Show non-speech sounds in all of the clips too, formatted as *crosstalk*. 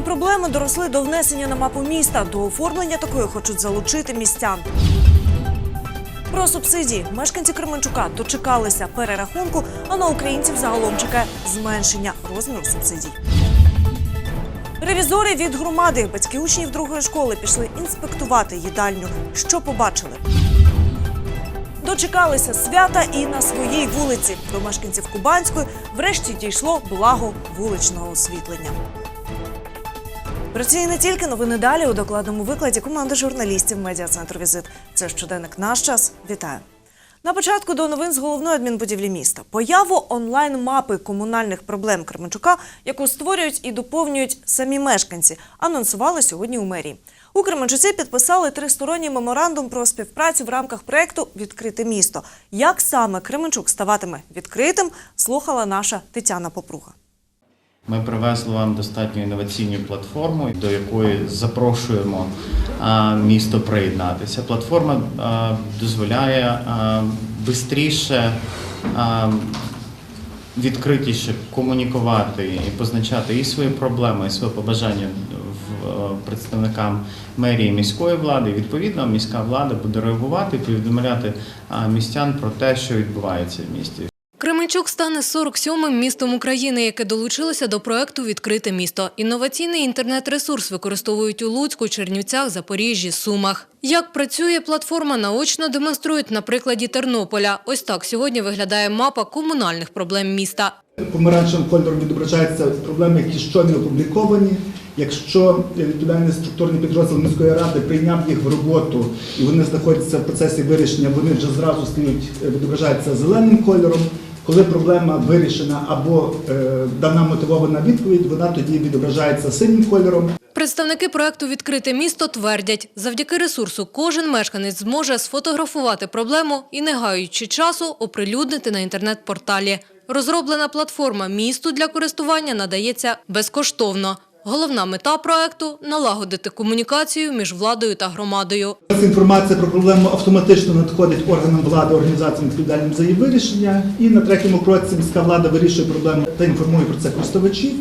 Комунальні проблеми доросли до внесення на мапу міста. До оформлення такої хочуть залучити містян. Про субсидії мешканці Кременчука дочекалися перерахунку, а на українців загалом чекає зменшення розміру субсидій. Ревізори від громади, батьки учнів другої школи пішли інспектувати їдальню. Що побачили? Дочекалися свята і на своїй вулиці. До мешканців Кубанської врешті дійшло благо вуличного освітлення. Про ці і не тільки новини далі у докладному викладі команди журналістів медіа-центру Візит. Це щоденник наш час. Вітаю. На початку до новин з головної адмінбудівлі міста. Появу онлайн-мапи комунальних проблем Кременчука, яку створюють і доповнюють самі мешканці, анонсували сьогодні у мерії. У Кременчуці підписали тристоронній меморандум про співпрацю в рамках проекту Відкрите місто. Як саме Кременчук ставатиме відкритим, слухала наша Тетяна Попруга. Ми привезли вам достатньо інноваційну платформу, до якої запрошуємо місто приєднатися. Платформа дозволяє швидше, відкритіше комунікувати і позначати і свої проблеми, і свої побажання е, представникам мерії міської влади. Відповідно, міська влада буде реагувати повідомляти містян про те, що відбувається в місті. Кременчук стане 47-м містом України, яке долучилося до проекту Відкрите місто. Інноваційний інтернет-ресурс використовують у Луцьку, Чернівцях, Запоріжжі, Сумах. Як працює платформа, наочно демонструють на прикладі Тернополя. Ось так сьогодні виглядає мапа комунальних проблем міста. Помаранчевим кольором відображаються проблеми, які щойно опубліковані. Якщо відповідальний структурний підрозділ міської ради прийняв їх в роботу і вони знаходяться в процесі вирішення, вони вже зразу стають відображаються зеленим кольором. Коли проблема вирішена або е, дана мотивована відповідь, вона тоді відображається синім кольором. Представники проекту Відкрите місто твердять, завдяки ресурсу кожен мешканець зможе сфотографувати проблему і, не гаючи часу, оприлюднити на інтернет-порталі. Розроблена платформа місту для користування надається безкоштовно. Головна мета проекту налагодити комунікацію між владою та громадою. Інформація про проблему автоматично надходить органам влади, організаціям відповідальним за її вирішення. І на третьому кроці міська влада вирішує проблему та інформує про це користувачів.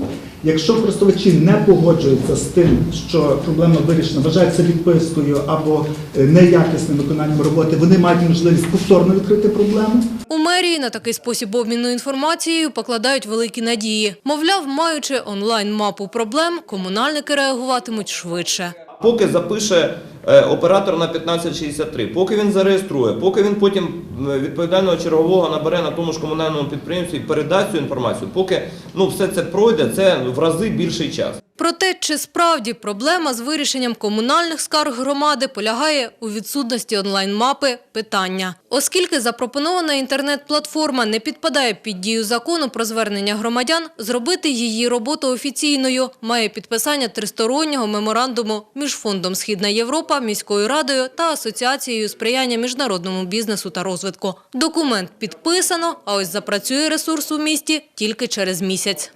Якщо користувачі не погоджуються з тим, що проблема вирішена, вважається відпискою або е, неякісним виконанням роботи, вони мають можливість повторно відкрити проблему. У мерії на такий спосіб обміну інформацією покладають великі надії. Мовляв, маючи онлайн-мапу проблем, комунальники реагуватимуть швидше. Поки запише оператор на 1563, поки він зареєструє, поки він потім е, відповідального чергового набере на тому ж комунальному підприємстві і передасть цю інформацію, поки ну все це пройде, це в рази більший час. Про те, чи справді проблема з вирішенням комунальних скарг громади полягає у відсутності онлайн-мапи – питання. Оскільки запропонована інтернет-платформа не підпадає під дію закону про звернення громадян, зробити її роботу офіційною має підписання тристороннього меморандуму між Фондом Східна Європа, міською радою та Асоціацією сприяння міжнародному бізнесу та розвитку. Документ підписано, а ось запрацює ресурс у місті тільки через місяць.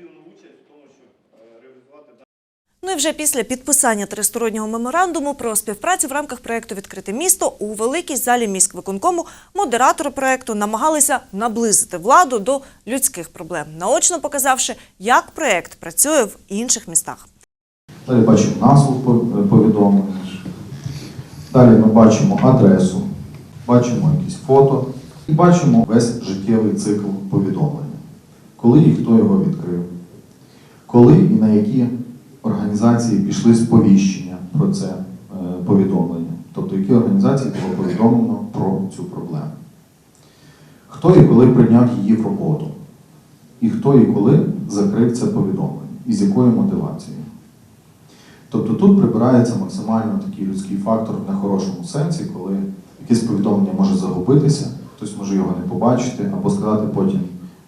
Ну і вже після підписання тристороннього меморандуму про співпрацю в рамках проекту Відкрите місто у великій залі міськвиконкому модератори проекту намагалися наблизити владу до людських проблем, наочно показавши, як проект працює в інших містах. Далі бачимо назву повідомлення. Далі ми бачимо адресу, бачимо якісь фото і бачимо весь життєвий цикл повідомлення. Коли і хто його відкрив, коли і на які організації пішли сповіщення про це е, повідомлення, тобто які організації було повідомлено про цю проблему. Хто і коли прийняв її в роботу, і хто і коли закрив це повідомлення, і з якою мотивацією. Тобто тут прибирається максимально такий людський фактор в нехорошому сенсі, коли якесь повідомлення може загубитися, хтось може його не побачити, або сказати потім,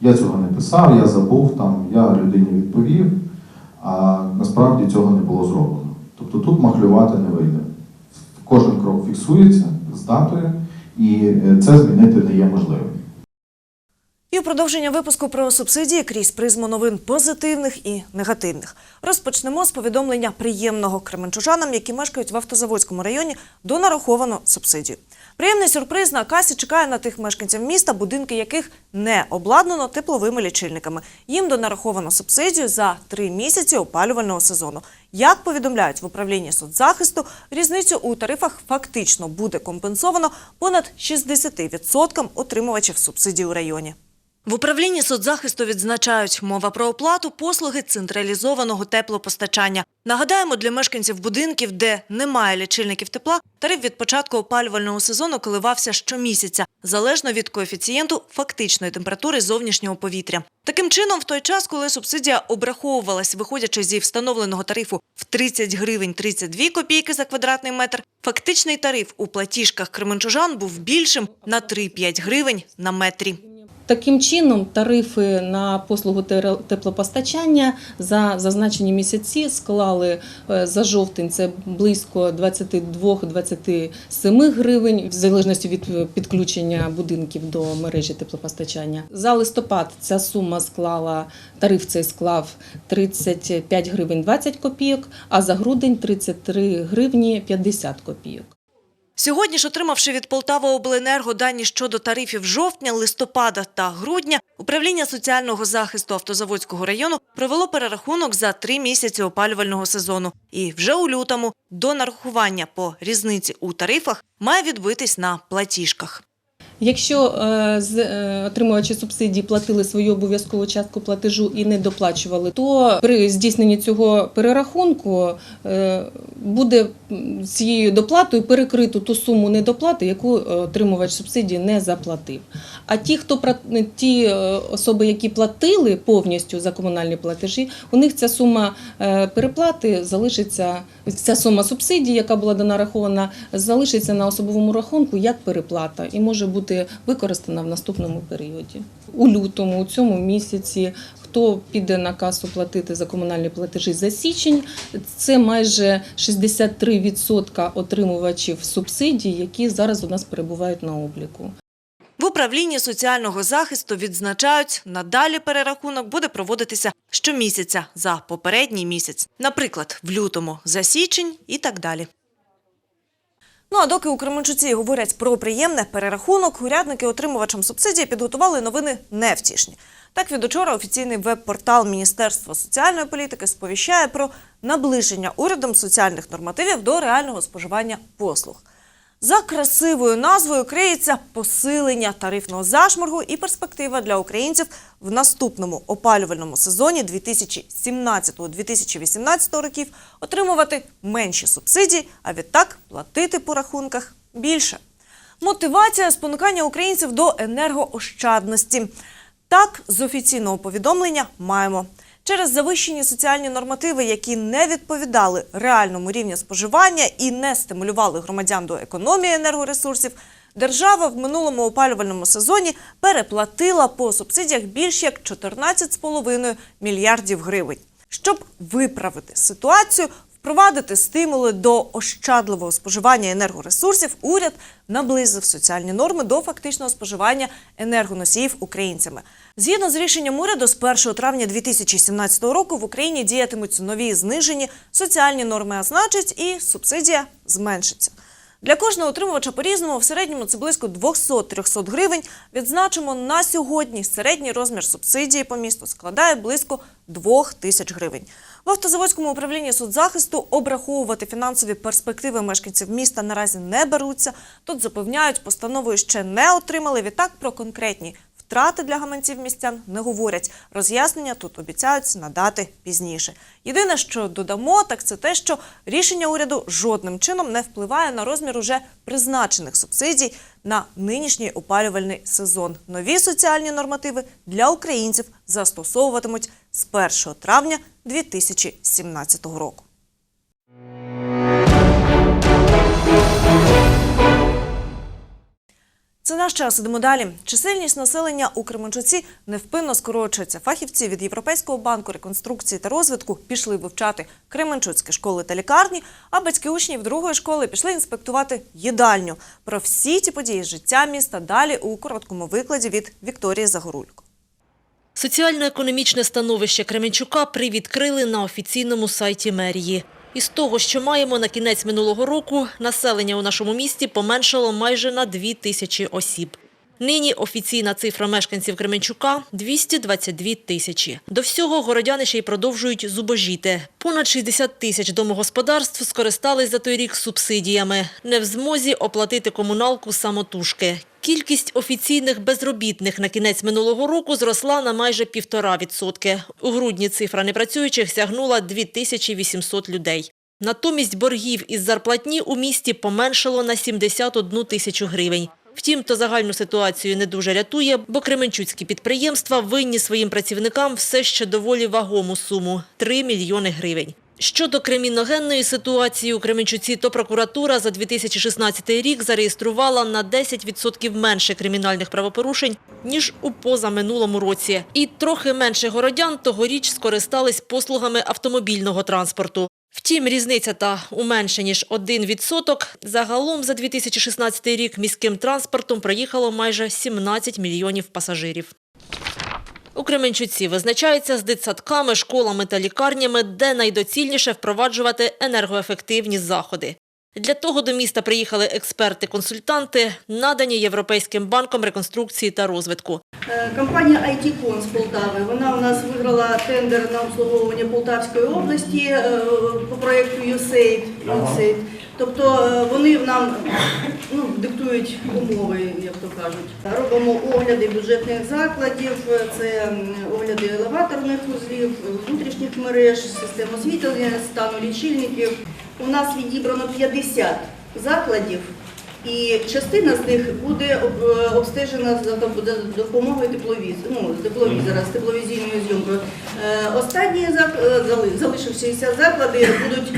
я цього не писав, я забув, там, я людині відповів, а насправді цього не було зроблено. Тобто тут махлювати не вийде. Кожен крок фіксується з датою, і е, це змінити не є можливим. І у продовження випуску про субсидії крізь призму новин позитивних і негативних. Розпочнемо з повідомлення приємного кременчужанам, які мешкають в автозаводському районі, до нараховано субсидію. Приємний сюрприз на касі чекає на тих мешканців міста, будинки яких не обладнано тепловими лічильниками. Їм донараховано субсидію за три місяці опалювального сезону. Як повідомляють в управлінні соцзахисту, різницю у тарифах фактично буде компенсовано понад 60% отримувачів субсидій у районі. В управлінні соцзахисту відзначають мова про оплату послуги централізованого теплопостачання. Нагадаємо, для мешканців будинків, де немає лічильників тепла, тариф від початку опалювального сезону коливався щомісяця, залежно від коефіцієнту фактичної температури зовнішнього повітря. Таким чином, в той час, коли субсидія обраховувалась, виходячи зі встановленого тарифу в 30 гривень 32 копійки за квадратний метр, фактичний тариф у платіжках кременчужан був більшим на 3-5 гривень на метрі. Таким чином, тарифи на послугу теплопостачання за зазначені місяці склали е, за жовтень це близько 22-27 гривень, в залежності від е, підключення будинків до мережі теплопостачання. За листопад ця сума склала тариф цей склав 35 гривень 20 копійок, а за грудень 33 гривні 50 копійок. Сьогодні ж, отримавши від Полтава обленерго дані щодо тарифів жовтня, листопада та грудня, управління соціального захисту Автозаводського району провело перерахунок за три місяці опалювального сезону. І вже у лютому до нарахування по різниці у тарифах має відбитись на платіжках. Якщо е, з е, отримувачі субсидій платили свою обов'язкову частку платежу і не доплачували, то при здійсненні цього перерахунку е, буде цією доплатою перекрито ту суму недоплати, яку отримувач субсидії не заплатив. А ті, хто ті особи, які платили повністю за комунальні платежі, у них ця сума переплати залишиться. Ця сума субсидії, яка була донарахована, залишиться на особовому рахунку як переплата і може бути використана в наступному періоді. У лютому, у цьому місяці, хто піде на касу платити за комунальні платежі за січень, це майже 63% отримувачів субсидій, які зараз у нас перебувають на обліку. В управлінні соціального захисту відзначають, надалі перерахунок буде проводитися щомісяця за попередній місяць, наприклад, в лютому за січень і так далі. Ну а доки у Кременчуці говорять про приємне перерахунок, урядники отримувачам субсидії підготували новини невтішні. Так від учора офіційний веб-портал Міністерства соціальної політики сповіщає про наближення урядом соціальних нормативів до реального споживання послуг. За красивою назвою криється посилення тарифного зашморгу і перспектива для українців в наступному опалювальному сезоні 2017-2018 років отримувати менші субсидії, а відтак платити по рахунках більше. Мотивація спонукання українців до енергоощадності. Так, з офіційного повідомлення маємо. Через завищені соціальні нормативи, які не відповідали реальному рівню споживання і не стимулювали громадян до економії енергоресурсів, держава в минулому опалювальному сезоні переплатила по субсидіях більш як 14,5 мільярдів гривень. Щоб виправити ситуацію, впровадити стимули до ощадливого споживання енергоресурсів, уряд наблизив соціальні норми до фактичного споживання енергоносіїв українцями. Згідно з рішенням уряду, з 1 травня 2017 року в Україні діятимуть нові знижені соціальні норми, а значить, і субсидія зменшиться. Для кожного отримувача по-різному в середньому це близько 200-300 гривень. Відзначимо на сьогодні середній розмір субсидії по місту складає близько 2 тисяч гривень. В автозаводському управлінні соцзахисту обраховувати фінансові перспективи мешканців міста наразі не беруться. Тут запевняють, постановою ще не отримали. Відтак про конкретні втрати для гаманців містян не говорять. Роз'яснення тут обіцяють надати пізніше. Єдине, що додамо, так це те, що рішення уряду жодним чином не впливає на розмір уже призначених субсидій на нинішній опалювальний сезон. Нові соціальні нормативи для українців застосовуватимуть з 1 травня 2017 року. Це наш час. Ідемо далі. Чисельність населення у Кременчуці невпинно скорочується. Фахівці від Європейського банку реконструкції та розвитку пішли вивчати Кременчуцькі школи та лікарні, а батьки учнів другої школи пішли інспектувати їдальню. Про всі ті події з життя міста далі у короткому викладі від Вікторії Загорулько. Соціально-економічне становище Кременчука привідкрили на офіційному сайті мерії. Із того, що маємо на кінець минулого року, населення у нашому місті поменшало майже на дві тисячі осіб. Нині офіційна цифра мешканців Кременчука – 222 тисячі. До всього городяни ще й продовжують зубожіти. Понад 60 тисяч домогосподарств скористались за той рік субсидіями. Не в змозі оплатити комуналку самотужки. Кількість офіційних безробітних на кінець минулого року зросла на майже півтора відсотки. У грудні цифра непрацюючих сягнула 2800 людей. Натомість боргів із зарплатні у місті поменшало на 71 тисячу гривень. Втім, то загальну ситуацію не дуже рятує, бо кременчуцькі підприємства винні своїм працівникам все ще доволі вагому суму – 3 мільйони гривень. Щодо криміногенної ситуації у Кременчуці, то прокуратура за 2016 рік зареєструвала на 10% менше кримінальних правопорушень, ніж у позаминулому році. І трохи менше городян тогоріч скористались послугами автомобільного транспорту. Втім, різниця та у менше ніж 1%. Загалом за 2016 рік міським транспортом проїхало майже 17 мільйонів пасажирів. У Кременчуці визначається з дитсадками, школами та лікарнями, де найдоцільніше впроваджувати енергоефективні заходи. Для того до міста приїхали експерти-консультанти, надані Європейським банком реконструкції та розвитку. Е, Компанія IT-Con з Полтави. Вона у нас виграла тендер на обслуговування Полтавської області е, по проєкту USAID. USAID. Тобто е, вони нам ну, диктують умови, як то кажуть. Робимо огляди бюджетних закладів, це огляди елеваторних вузлів, внутрішніх мереж, систем освітлення, стану лічильників. У нас відібрано 50 закладів. І частина з них буде е, обстежена за допомогою тепловізора, ну, тепловізора з тепловізійною зйомкою. Е, Останні е, зали- залишившися заклади будуть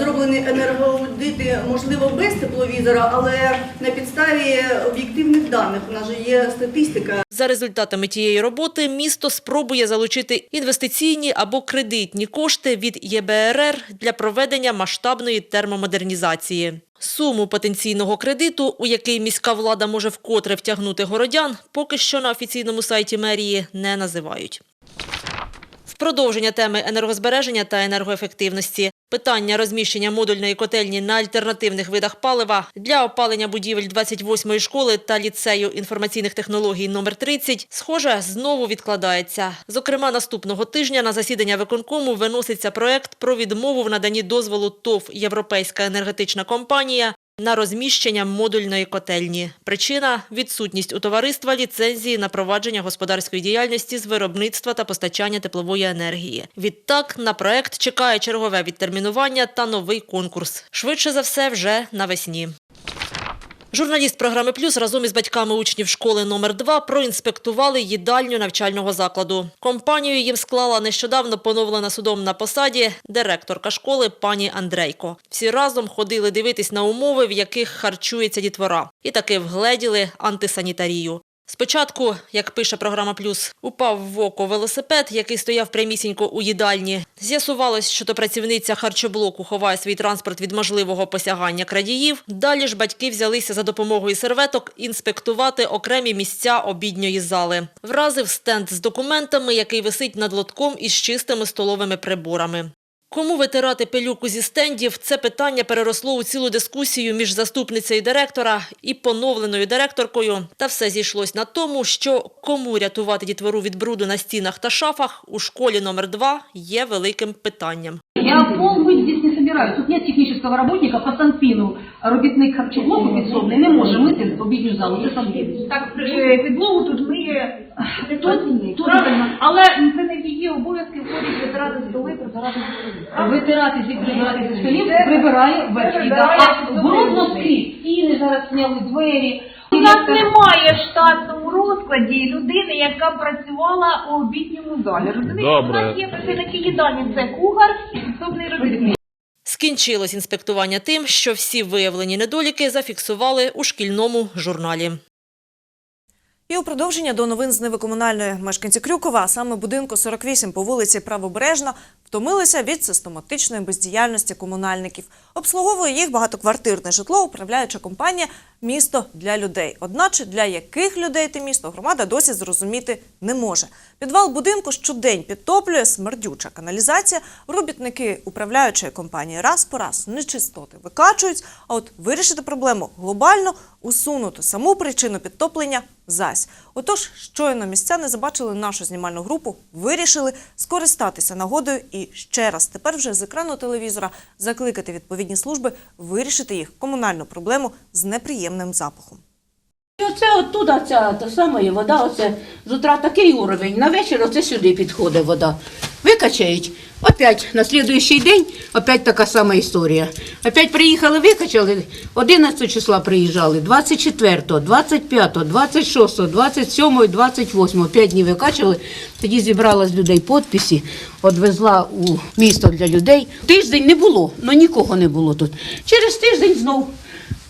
зроблені енергоаудити, можливо, без тепловізора, але на підставі об'єктивних даних. У нас же є статистика. За результатами тієї роботи місто спробує залучити інвестиційні або кредитні кошти від ЄБРР для проведення масштабної термомодернізації. Суму потенційного кредиту, у який міська влада може вкотре втягнути городян, поки що на офіційному сайті мерії не називають. В продовження теми енергозбереження та енергоефективності питання розміщення модульної котельні на альтернативних видах палива для опалення будівель 28-ї школи та ліцею інформаційних технологій номер 30, схоже, знову відкладається. Зокрема, наступного тижня на засідання виконкому виноситься проект про відмову в наданні дозволу ТОВ «Європейська енергетична компанія» на розміщення модульної котельні. Причина – відсутність у товариства ліцензії на провадження господарської діяльності з виробництва та постачання теплової енергії. Відтак, на проект чекає чергове відтермінування та новий конкурс. Швидше за все, вже навесні. Журналіст програми Плюс разом із батьками учнів школи номер 2 проінспектували їдальню навчального закладу. Компанію їм склала нещодавно поновлена судом на посаді директорка школи пані Андрейко. Всі разом ходили дивитись на умови, в яких харчується дітвора, і таки вгледіли антисанітарію. Спочатку, як пише програма Плюс, упав в око велосипед, який стояв прямісінько у їдальні. З'ясувалось, що то працівниця харчоблоку ховає свій транспорт від можливого посягання крадіїв. Далі ж батьки взялися за допомогою серветок інспектувати окремі місця обідньої зали. Вразив стенд з документами, який висить над лотком із чистими столовими приборами. Кому витирати пилюку зі стендів – це питання переросло у цілу дискусію між заступницею директора і поновленою директоркою. Та все зійшлось на тому, що кому рятувати дітвору від бруду на стінах та шафах у школі номер 2 є великим питанням. Я пол здесь собираюсь. Тут нет технического работника по Санфину. Робітник харчоблоку підсобний не може мити обідню залу. Це Санфін. Так, е, підлогу тут миє Тут, тут, тут правильно, але це не в її обов'язки входить витирати столи, прибирати столи. витирати зі прибирати зі столів, прибирає ввечері. да. А до брудно скрізь. Стіни зараз сняли, двері. У нас немає в штатному розкладі людини, яка працювала у обідньому залі. Розумієте, у нас є працівники їдальні, це кухар і підсобний робітник. Скінчилось інспектування тим, що всі виявлені недоліки зафіксували у шкільному журналі. І у продовження до новин з Ниви комунальної мешканці Крюкова, а саме будинку 48 по вулиці Правобережна, втомилися від систематичної бездіяльності комунальників. Обслуговує їх багатоквартирне житло, управляюча компанія Місто для людей. Одначе для яких людей те місто громада досі зрозуміти не може. Підвал будинку щодень підтоплює смердюча каналізація. Робітники управляючої компанії раз по раз нечистоти викачують. А от вирішити проблему глобально, усунути саму причину підтоплення зась. Отож, щойно містяни забачили нашу знімальну групу, вирішили скористатися нагодою і ще раз тепер вже з екрану телевізора закликати відповідні служби вирішити їх комунальну проблему з неприємним запахом. І оце оттуда ця та сама є вода, оце з утра такий уровень. На вечір оце сюди підходить вода. Викачають. Опять на слідуючий день опять така сама історія. Опять приїхали, викачали. 11 числа приїжджали, 24, 25, 26, 27, 28. П'ять днів викачували. Тоді зібрала з людей підписи, відвезла у місто для людей. Тиждень не було, ну нікого не було тут. Через тиждень знов.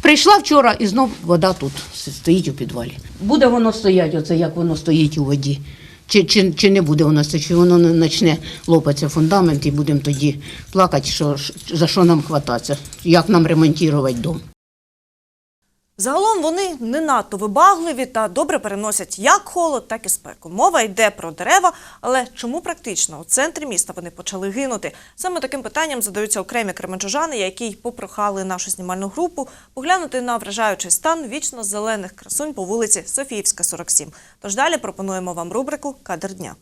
Прийшла вчора і знов вода тут стоїть у підвалі. Буде воно стояти, оце як воно стоїть у воді. Чи, чи, чи не буде воно це, чи воно не почне лопатися фундамент і будемо тоді плакати, що, за що нам хвататися, як нам ремонтувати дом. Загалом вони не надто вибагливі та добре переносять як холод, так і спеку. Мова йде про дерева, але чому практично у центрі міста вони почали гинути? Саме таким питанням задаються окремі кременчужани, які й попрохали нашу знімальну групу поглянути на вражаючий стан вічно зелених красунь по вулиці Софіївська, 47. Тож далі пропонуємо вам рубрику Кадр дня.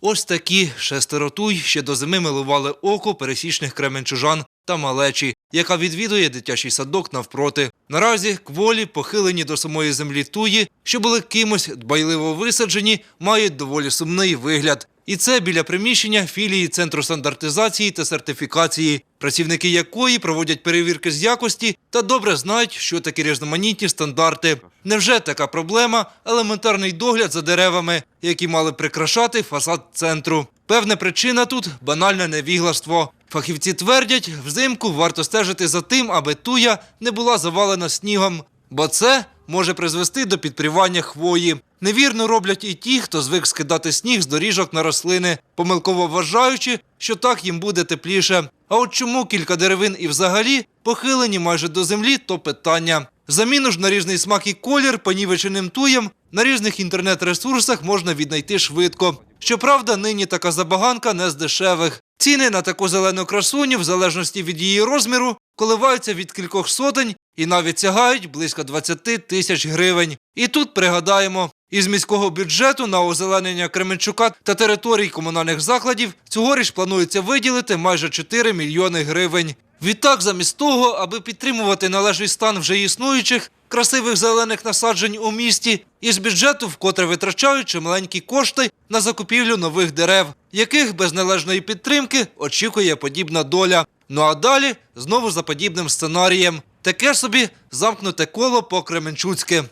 Ось такі шестеротуй ще до зими милували око пересічних кременчужан та малечі, яка відвідує дитячий садок навпроти. Наразі кволі, похилені до самої землі туї, що були кимось дбайливо висаджені, мають доволі сумний вигляд. І це біля приміщення філії Центру стандартизації та сертифікації, працівники якої проводять перевірки з якості та добре знають, що таке різноманітні стандарти. Невже така проблема елементарний догляд за деревами, які мали прикрашати фасад центру? Певна причина тут банальне невігластво. Фахівці твердять, взимку варто стежити за тим, аби туя не була завалена снігом, бо це може призвести до підпрівання хвої. Невірно роблять і ті, хто звик скидати сніг з доріжок на рослини, помилково вважаючи, що так їм буде тепліше. А от чому кілька деревин і взагалі похилені майже до землі, то питання. Заміну ж на різний смак і колір понівеченим туєм на різних інтернет-ресурсах можна віднайти швидко. Щоправда, нині така забаганка не з дешевих. Ціни на таку зелену красуню, в залежності від її розміру, коливаються від кількох сотень і навіть сягають близько 20 тисяч гривень. І тут пригадаємо, із міського бюджету на озеленення Кременчука та територій комунальних закладів цьогоріч планується виділити майже 4 мільйони гривень. Відтак, замість того, аби підтримувати належний стан вже існуючих красивих зелених насаджень у місті, із бюджету вкотре витрачають чималенькі кошти на закупівлю нових дерев, яких без належної підтримки очікує подібна доля. Ну а далі знову за подібним сценарієм. Таке собі замкнуте коло по Кременчуцьки.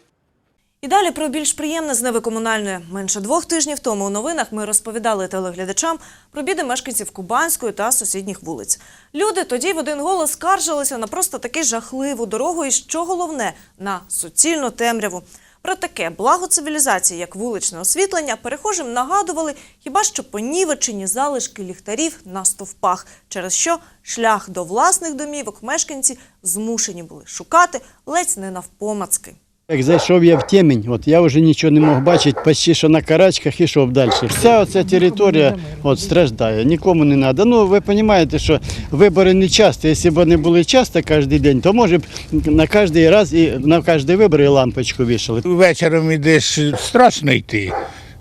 І далі про більш приємне з Неви комунальної. Менше двох тижнів тому у новинах ми розповідали телеглядачам про біди мешканців Кубанської та сусідніх вулиць. Люди тоді в один голос скаржилися на просто таки жахливу дорогу і, що головне, на суцільну темряву. Про таке благо цивілізації, як вуличне освітлення, перехожим нагадували хіба що понівечені залишки ліхтарів на стовпах, через що шлях до власних домівок мешканці змушені були шукати ледь не навпомацки. Як зайшов я в темінь, от я вже нічого не мог бачити, почти що на карачках ішов далі. Вся оця територія от, страждає, нікому не треба. Ну, ви розумієте, що вибори не часто. Якщо б вони були часто кожен день, то може б на кожен раз і на кожний вибор і лампочку вішали. Вечором ідеш страшно йти,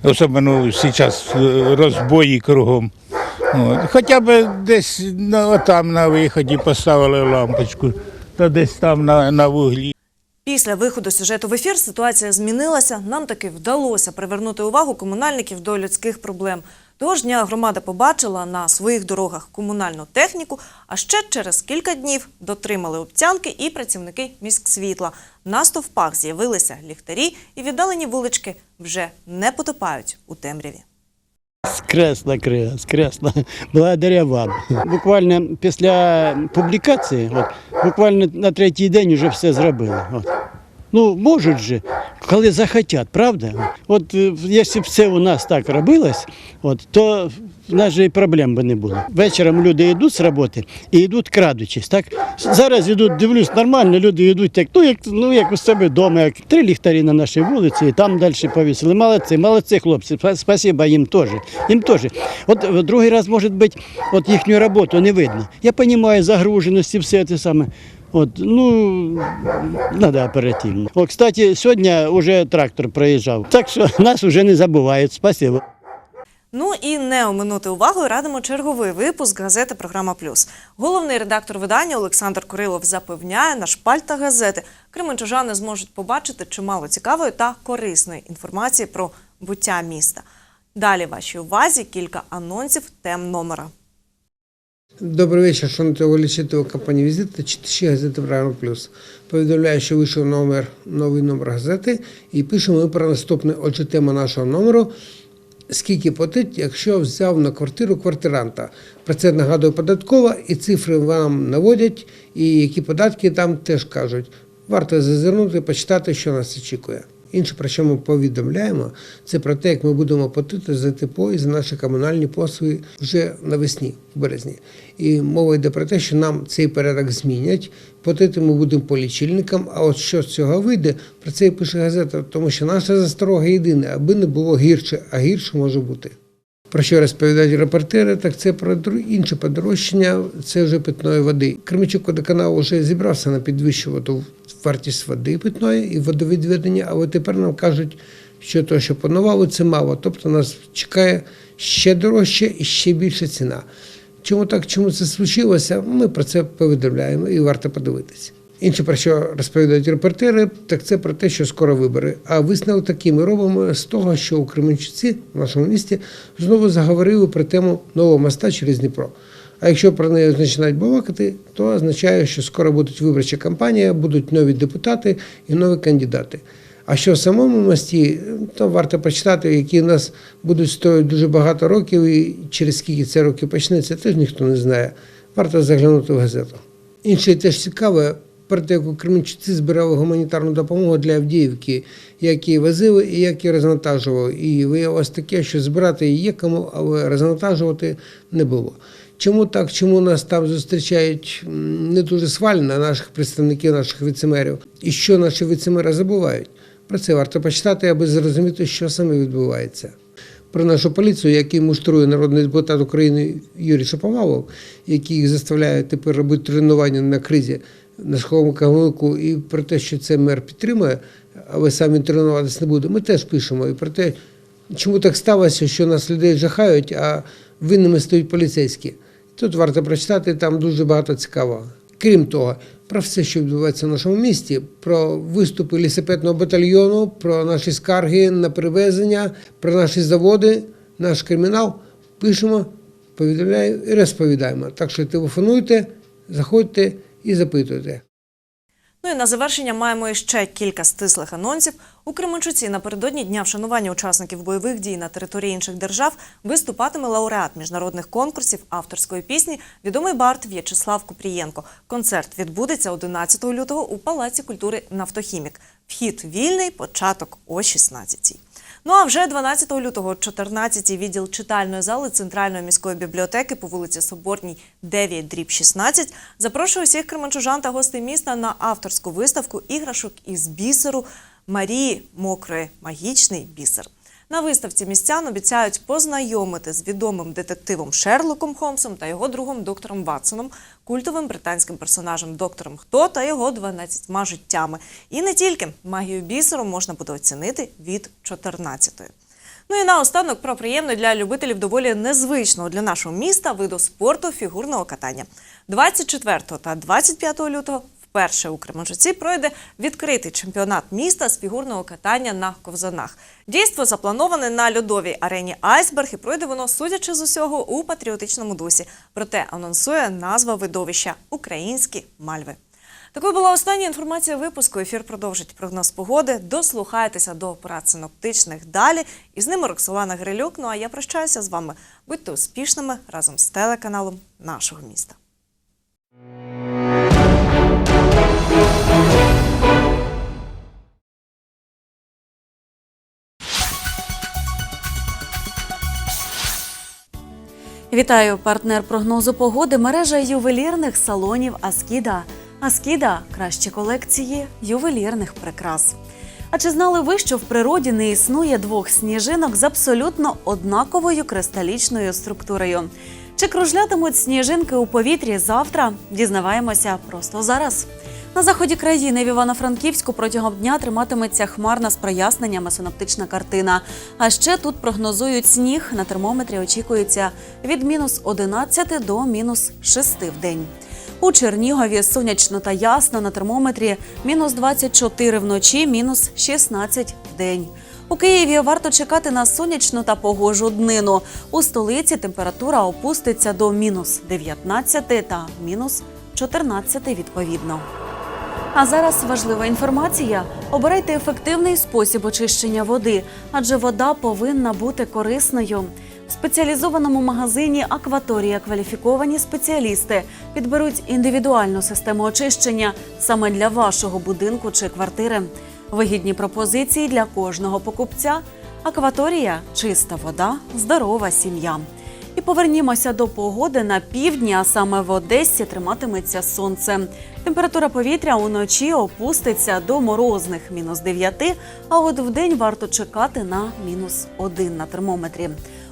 особливо зараз розбої кругом. От. Хоча б десь на, там на виході поставили лампочку, то десь там на, на вуглі. Після виходу сюжету в ефір ситуація змінилася. Нам таки вдалося привернути увагу комунальників до людських проблем. Того ж дня громада побачила на своїх дорогах комунальну техніку, а ще через кілька днів дотримали обцянки і працівники міськсвітла. На стовпах з'явилися ліхтарі, і віддалені вулички вже не потопають у темряві. Скресло скресло. *laughs* Благодаря вам. Буквально після публікації, от, буквально на третій день вже все зробили. От. Ну, можуть же, коли захотять, правда? От е, якщо б це у нас так робилось, от, то в нас же і проблем би не було. Вечором люди йдуть з роботи і йдуть крадучись. Так? Зараз йдуть, дивлюсь, нормально, люди йдуть як, ну, як, ну, як у себе вдома, як три ліхтарі на нашій вулиці, і там далі повісили. Молодці, молодці хлопці, Спа- спасибо їм теж. Їм теж. От другий раз, може бути, от їхню роботу не видно. Я розумію, загруженості, все те саме. От, ну, треба оперативно. О, кстати, сьогодні вже трактор проїжджав, так що *laughs* нас вже не забувають. Спасибо. Ну і не оминути увагою радимо черговий випуск газети Програма Плюс. Головний редактор видання Олександр Курилов запевняє, на шпальтах газети кременчужани зможуть побачити чимало цікавої та корисної інформації про буття міста. Далі вашій увазі кілька анонсів тем номера. Добрий вечір, шановні телеглядачі компанії «Візит» читачі газети «Програма Плюс». Повідомляю, що вийшов номер, новий номер газети і пишемо ми про наступне. Отже, тема нашого номеру скільки платить, якщо взяв на квартиру квартиранта. Про це нагадує податкова, і цифри вам наводять, і які податки там теж кажуть. Варто зазирнути, почитати, що нас очікує. Інше, про що ми повідомляємо, це про те, як ми будемо платити за тепло і за наші комунальні послуги вже навесні, в березні. І мова йде про те, що нам цей порядок змінять. Платити ми будемо по лічильникам, а от що з цього вийде, про це і пише газета, тому що наша засторога єдина, аби не було гірше, а гірше може бути. Про що розповідають репортери, так це про інше подорожчання, це вже питної води. Кременчук водоканал вже зібрався на підвищувати вартість води питної і водовідведення, але тепер нам кажуть, що то, що планували, це мало. Тобто нас чекає ще дорожче і ще більша ціна. Чому так, чому це случилося? Ми про це повідомляємо і варто подивитися. Інше, про що розповідають репортери, так це про те, що скоро вибори. А висновок такий ми робимо з того, що у Кременчуці, в нашому місті, знову заговорили про тему нового моста через Дніпро. А якщо про неї починають балакати, то означає, що скоро будуть виборча кампанія, будуть нові депутати і нові кандидати. А що в самому мості, то варто почитати, які в нас будуть стоїти дуже багато років, і через скільки це років почнеться, теж ніхто не знає. Варто заглянути в газету. Інше теж цікаве про те, як Кременчуці збирали гуманітарну допомогу для Авдіївки, як її возили і як її розвантажували. І виявилось таке, що збирати її є кому, але розвантажувати не було. Чому так? Чому нас там зустрічають не дуже схвально наших представників, наших віцемерів, і що наші віцемери забувають? Про це варто почитати, аби зрозуміти, що саме відбувається. Про нашу поліцію, який муштрує народний депутат України Юрій Шаповалов, який їх заставляє тепер робити тренування на кризі на сховому камику, і про те, що це мер підтримує, але сам він тренуватися не буде. Ми теж пишемо і про те, чому так сталося, що нас людей жахають, а винними стоять поліцейські. Тут варто прочитати, там дуже багато цікавого. Крім того, про все, що відбувається в нашому місті, про виступи лісопедного батальйону, про наші скарги на перевезення, про наші заводи, наш кримінал. Пишемо, повідомляємо і розповідаємо. Так що телефонуйте, заходьте і запитуйте. Ну і на завершення маємо іще кілька стислих анонсів. У Кременчуці напередодні дня вшанування учасників бойових дій на території інших держав виступатиме лауреат міжнародних конкурсів авторської пісні, відомий бард В'ячеслав Купрієнко. Концерт відбудеться 11 лютого у Палаці культури Нафтохімік. Вхід вільний, початок о 16 Ну а вже 12 лютого, о 14 відділ читальної зали Центральної міської бібліотеки по вулиці Соборній 9 дріб 16 запрошує усіх кременчужан та гостей міста на авторську виставку іграшок із бісеру Марії Мокрої Магічний бісер. На виставці містян обіцяють познайомити з відомим детективом Шерлоком Холмсом та його другом доктором Ватсоном, культовим британським персонажем доктором Хто та його 12 життями. І не тільки магію бісеру можна буде оцінити від 14-ї. Ну і наостанок про приємне для любителів доволі незвичного для нашого міста виду спорту фігурного катання. 24 та 25 лютого вперше у Кременчуці пройде відкритий чемпіонат міста з фігурного катання на ковзанах. Дійство заплановане на льодовій арені Айсберг і пройде воно, судячи з усього, у патріотичному дусі. Проте анонсує назва видовища Українські мальви. Такою була остання інформація випуску. Ефір продовжить прогноз погоди. Дослухайтеся до порад синоптичних далі. І з ними Роксолана Грилюк. Ну а я прощаюся з вами. Будьте успішними разом з телеканалом нашого міста. Вітаю партнер прогнозу погоди. Мережа ювелірних салонів Аскіда. Аскіда кращі колекції ювелірних прикрас. А чи знали ви, що в природі не існує двох сніжинок з абсолютно однаковою кристалічною структурою? Чи кружлятимуть сніжинки у повітрі завтра? Дізнаваємося просто зараз. На заході країни в Івано-Франківську протягом дня триматиметься хмарна з проясненнями синоптична картина. А ще тут прогнозують сніг. На термометрі очікується від мінус 11 до мінус 6 в день. У Чернігові сонячно та ясно на термометрі мінус 24 вночі, мінус 16 в день. У Києві варто чекати на сонячну та погожу днину. У столиці температура опуститься до мінус 19 та мінус 14 відповідно. А зараз важлива інформація: обирайте ефективний спосіб очищення води, адже вода повинна бути корисною. В спеціалізованому магазині Акваторія кваліфіковані спеціалісти підберуть індивідуальну систему очищення саме для вашого будинку чи квартири. Вигідні пропозиції для кожного покупця. Акваторія чиста вода, здорова сім'я. І повернімося до погоди на півдні, а саме в Одесі триматиметься сонце. Температура повітря уночі опуститься до морозних мінус 9, а от вдень варто чекати на мінус 1 на термометрі.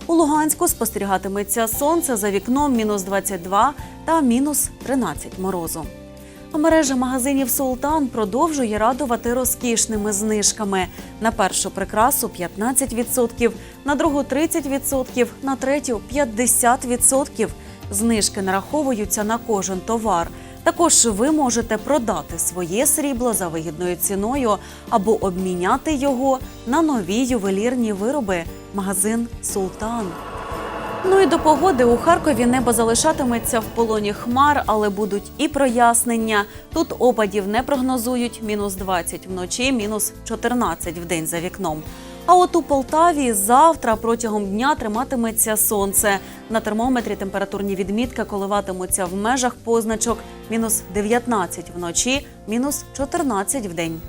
У Луганську спостерігатиметься сонце за вікном мінус 22 та мінус 13 морозу. А мережа магазинів Султан продовжує радувати розкішними знижками. На першу прикрасу 15%, на другу 30%, на третю 50%. Знижки нараховуються на кожен товар. Також ви можете продати своє срібло за вигідною ціною або обміняти його на нові ювелірні вироби. Магазин Султан. Ну і до погоди у Харкові небо залишатиметься в полоні хмар, але будуть і прояснення. Тут опадів не прогнозують мінус 20 вночі, мінус 14 в день за вікном. А от у Полтаві завтра протягом дня триматиметься сонце. На термометрі температурні відмітки коливатимуться в межах позначок мінус 19 вночі, мінус 14 в день.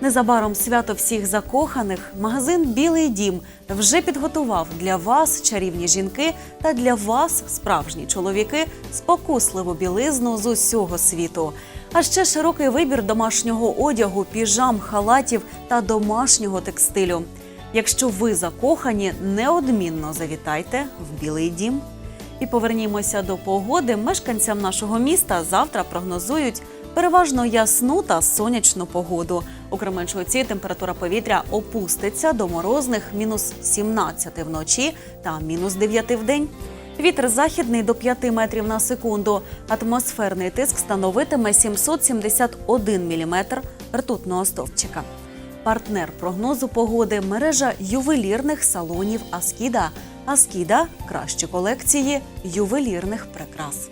Незабаром свято всіх закоханих магазин Білий дім вже підготував для вас чарівні жінки та для вас справжні чоловіки спокусливу білизну з усього світу. А ще широкий вибір домашнього одягу, піжам, халатів та домашнього текстилю. Якщо ви закохані, неодмінно завітайте в Білий дім. І повернімося до погоди. Мешканцям нашого міста завтра прогнозують переважно ясну та сонячну погоду. У Кременчуці температура повітря опуститься до морозних мінус 17 вночі та мінус 9 в день. Вітер західний до 5 метрів на секунду. Атмосферний тиск становитиме 771 міліметр ртутного стовпчика. Партнер прогнозу погоди мережа ювелірних салонів Аскіда. Аскіда кращі колекції ювелірних прикрас.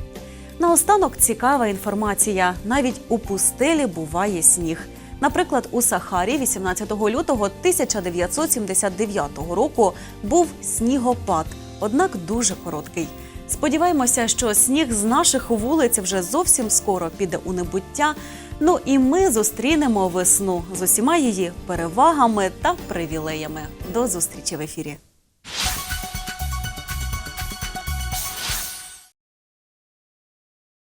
Наостанок цікава інформація. Навіть у пустелі буває сніг. Наприклад, у Сахарі 18 лютого 1979 року був снігопад, однак дуже короткий. Сподіваємося, що сніг з наших вулиць вже зовсім скоро піде у небуття. Ну і ми зустрінемо весну з усіма її перевагами та привілеями. До зустрічі в ефірі.